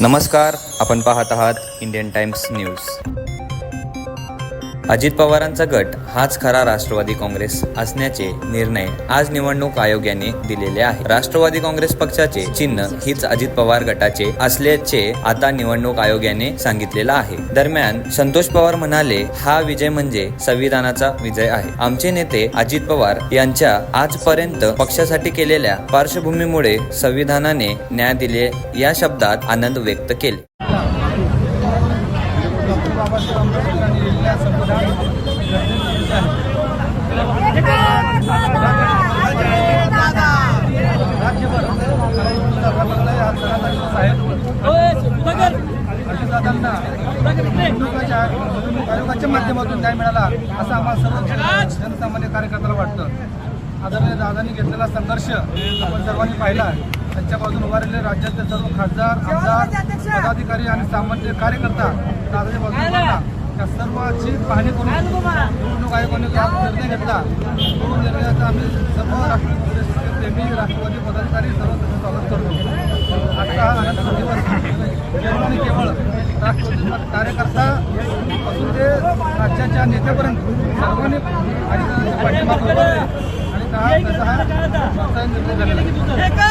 नमस्कार आपण पाहत आहात इंडियन टाइम्स न्यूज अजित पवारांचा गट हाच खरा राष्ट्रवादी काँग्रेस असण्याचे निर्णय आज निवडणूक आयोगाने दिलेले आहे. राष्ट्रवादी काँग्रेस पक्षाचे चिन्ह हीच अजित पवार गटाचे असल्याचे आता निवडणूक आयोगाने सांगितलेलं आहे. दरम्यान संतोष पवार म्हणाले हा विजय म्हणजे संविधानाचा विजय आहे. आमचे नेते अजित पवार यांच्या आजपर्यंत पक्षासाठी केलेल्या पार्श्वभूमीमुळे संविधानाने न्याय दिले या शब्दात आनंद व्यक्त केले. बाबासाहेब लिहिलेल्या संविधान राज्यभर आहे निवडणुकाच्या निवडणूक आयोगाच्या माध्यमातून न्याय मिळाला असं आम्हाला सर्व जनसामान्य कार्यकर्त्याला वाटतं. आदरणीय दादांनी घेतलेला संघर्ष आपण सर्वांनी पाहिला. त्यांच्या बाजूने उभारलेले राज्यातले सर्व खासदार आमदार पदाधिकारी आणि सामान्य कार्यकर्ता दादाच्या बाजून सर्वांची पाहणी करून निवडणूक आयोगाने जो निर्णय घेतला तो निर्णयाचा आम्ही सर्व राष्ट्रवादी प्रेमी राष्ट्रवादी पदाधिकारी सर्व त्याचं स्वागत करतो. आता आनंद म्हणजे दिवस केवळ आणि केवळ राष्ट्रवादी कार्यकर्ता पासून ते राज्याच्या नेत्यापर्यंत सर्वांनी आणि पाठिंबा आणि हा त्याचा हा निर्णय झालेला